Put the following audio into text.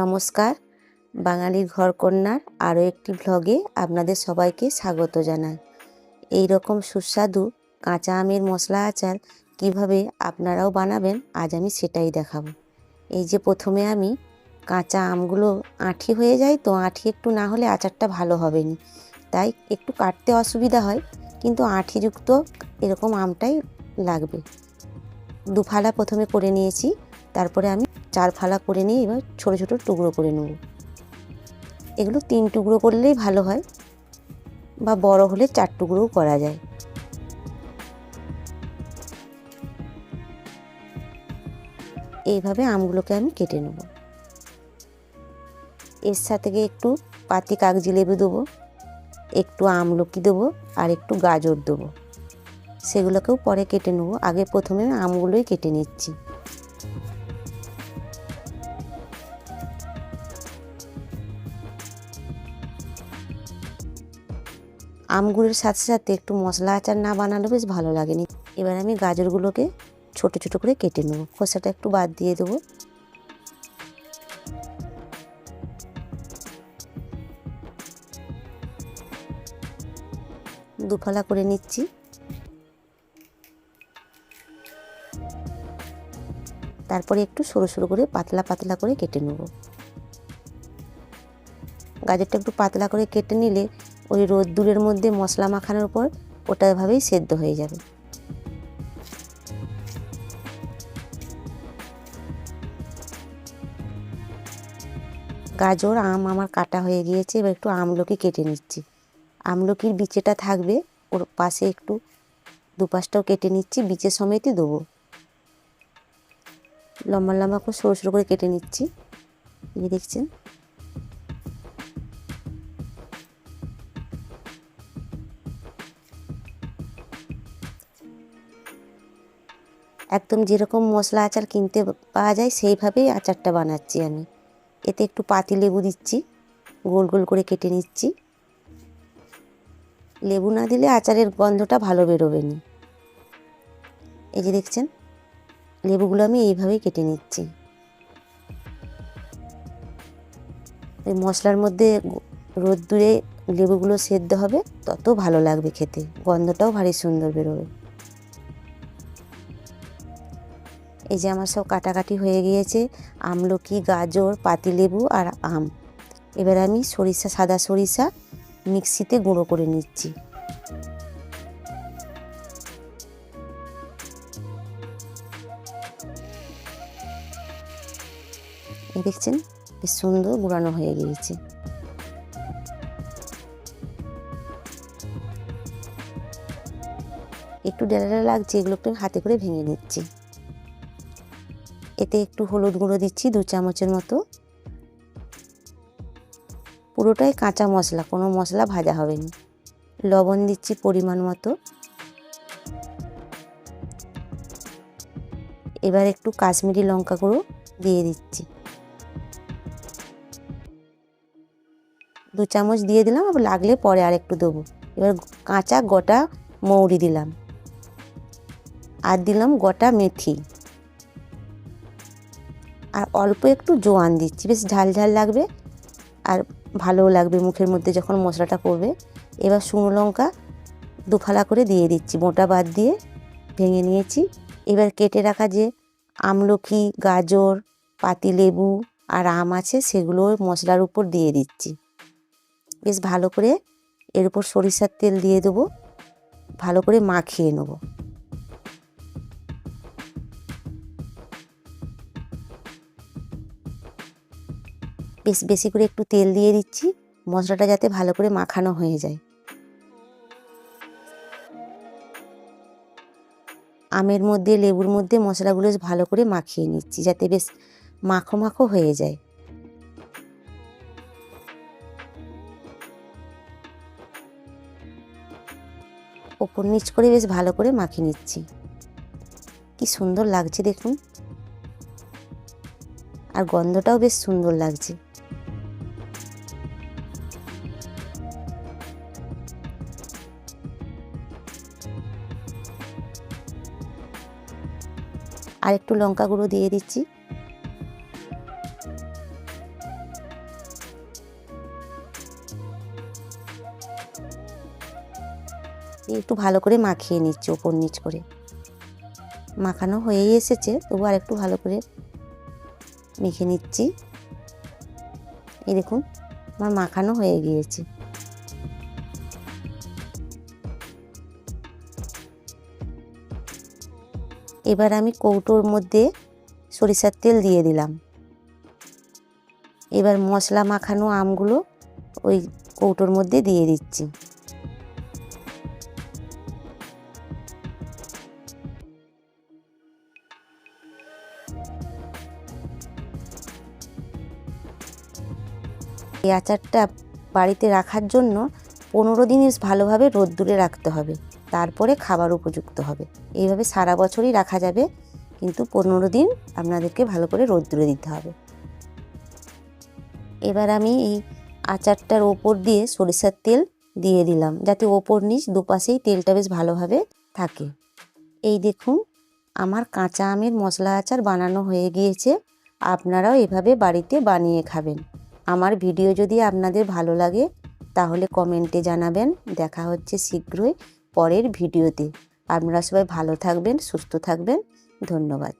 নমস্কার বাঙালির ঘরকন্যার আরও একটি ভ্লগে আপনাদের সবাইকে স্বাগত জানাই। এই রকম সুস্বাদু কাঁচা আমের মশলা আচার কীভাবে আপনারাও বানাবেন, আজ আমি সেটাই দেখাবো। এই যে প্রথমে আমি কাঁচা আমগুলো আঁঠি হয়ে যায়, তো আঁঠি একটু না হলে আচারটা ভালো হবে না। তাই একটু কাটতে অসুবিধা হয়, কিন্তু আঁঠিযুক্ত এরকম আমটাই লাগবে। দুফালা প্রথমে করে নিয়েছি, তারপরে আমি চার ফালা করে নিয়ে এবার ছোটো ছোটো টুকরো করে নেব। এগুলো তিন টুকরো করলেই ভালো হয় বা বড় হলে চার টুকরোও করা যায়। এইভাবে আমগুলোকে আমি কেটে নেব। এর সাথে একটু পাতি কাগজি লেবু দেবো, একটু আমলকি দেবো আর একটু গাজর দেবো। সেগুলোকেও পরে কেটে নেব। আগে প্রথমে আমগুলোই কেটে নিচ্ছি। আমগুলোর সাথে সাথে একটু মশলা আচার না বানালে বেশ ভালো লাগেনি। এবার আমি গাজরগুলোকে ছোট ছোট করে কেটে নেব। খোসাটা একটু বাদ দিয়ে দেবো। দুফালা করে নিচ্ছি। তারপরে একটু সরু সরু করে পাতলা পাতলা করে কেটে নেব। গাজরটা একটু পাতলা করে কেটে নিলে ওই রোদ্দুরের মধ্যে মশলা মাখানোর পর ওটা এভাবেই সেদ্ধ হয়ে যাবে। গাজর, আম আমার কাটা হয়ে গিয়েছে, এবার একটু আমলকি কেটে নিচ্ছি। আমলকির বিচেটা থাকবে, ওর পাশে একটু দুপাশটাও কেটে নিচ্ছি, বিচে সমেতই দেবো। লম্বা লম্বা করে সরু সরু করে কেটে নিচ্ছি। দেখছেন? একদম যেরকম মশলা আচার কিনতে পাওয়া যায়, সেইভাবেই আচারটা বানাচ্ছি আমি। এতে একটু পাতি লেবু দিচ্ছি, গোল গোল করে কেটে নিচ্ছি। লেবু না দিলে আচারের গন্ধটা ভালো বেরোবে না। এই যে দেখছেন, লেবুগুলো আমি এইভাবেই কেটে নিচ্ছি। ওই মশলার মধ্যে রোদ্দুরে লেবুগুলো সেদ্ধ হবে, তত ভালো লাগবে খেতে। গন্ধটাও ভারী সুন্দর বেরোবে। এই যে আমার সব কাটাকাটি হয়ে গিয়েছে, আমলকি, গাজর, পাতিলেবু আর আম। এবার আমি সরিষা, সাদা সরিষা মিক্সিতে গুঁড়ো করে নিচ্ছি। দেখছেন, বেশ সুন্দর গুঁড়ানো হয়ে গিয়েছে। একটু ডেলা লাগছে, এগুলো একটু হাতে করে ভেঙে নিচ্ছি। এতে একটু হলুদ গুঁড়ো দিচ্ছি, দু চামচের মতো। পুরোটাই কাঁচা মশলা, কোনো মশলা ভাজা হবে না। লবণ দিচ্ছি পরিমাণ মতো। এবার একটু কাশ্মীরি লঙ্কা গুঁড়ো দিয়ে দিচ্ছি। দু চামচ দিয়ে দিলাম, আবার লাগলে পরে আর একটু দেবো। এবার কাঁচা গোটা মৌরি দিলাম। আর দিলাম গোটা মেথি। আর অল্প একটু জোয়ান দিচ্ছি, বেশ ঝাল ঝাল লাগবে আর ভালোও লাগবে মুখের মধ্যে যখন মশলাটা পড়বে। এবার শুকনো লঙ্কা দুফালা করে দিয়ে দিচ্ছি, মোটা বাদ দিয়ে ভেঙে নিয়েছি। এবার কেটে রাখা যে আমলকি গাজর, পাতিলেবু আর আম আছে সেগুলো মশলার উপর দিয়ে দিচ্ছি। বেশ ভালো করে এর উপর সরিষার তেল দিয়ে দেবো, ভালো করে মাখিয়ে নেব। বেশ, বেশি করে একটু তেল দিয়ে দিচ্ছি, মশলাটা যাতে ভালো করে মাখানো হয়ে যায়। আমের মধ্যে, লেবুর মধ্যে মশলাগুলো ভালো করে মাখিয়ে নিচ্ছি, যাতে বেশ মাখো মাখো হয়ে যায়। ওপর নিচ করে বেশ ভালো করে মাখিয়ে নিচ্ছি। কি সুন্দর লাগছে দেখুন। আর গন্ধটাও বেশ সুন্দর লাগছে। আর একটু লঙ্কা গুঁড়ো দিয়ে দিচ্ছি। একটু ভালো করে মাখিয়ে নিচ্ছি, ওপর নিচ করে। মাখানো হয়েই এসেছে তবু আর একটু ভালো করে মেখে নিচ্ছি। এই দেখুন, আমার মাখানো হয়ে গিয়েছে। এবার আমি কৌটোর মধ্যে সরিষার তেল দিয়ে দিলাম। এবার মশলা মাখানো আমগুলো ওই কৌটোর মধ্যে দিয়ে দিচ্ছি। এই আচারটা বাড়িতে রাখার জন্য পনেরো দিন ভালোভাবে রোদ্দুরে রাখতে হবে। তারপরে খাবার উপযুক্ত হবে। এইভাবে সারা বছরই রাখা যাবে, কিন্তু পনেরো দিন আপনাদেরকে ভালো করে রোদ্দুরে দিতে হবে। এবার আমি এই আচারটার ওপর দিয়ে সরিষার তেল দিয়ে দিলাম, যাতে ওপর নিচ দুপাশেই তেলটা বেশ ভালোভাবে থাকে। এই দেখুন, আমার কাঁচা আমের মশলা আচার বানানো হয়ে গিয়েছে। আপনারাও এভাবে বাড়িতে বানিয়ে খাবেন। আমার ভিডিও যদি আপনাদের ভালো লাগে তাহলে কমেন্টে জানাবেন। দেখা হচ্ছে শীঘ্রই পরের ভিডিওতে। আপনারা সবাই ভালো থাকবেন, সুস্থ থাকবেন। ধন্যবাদ।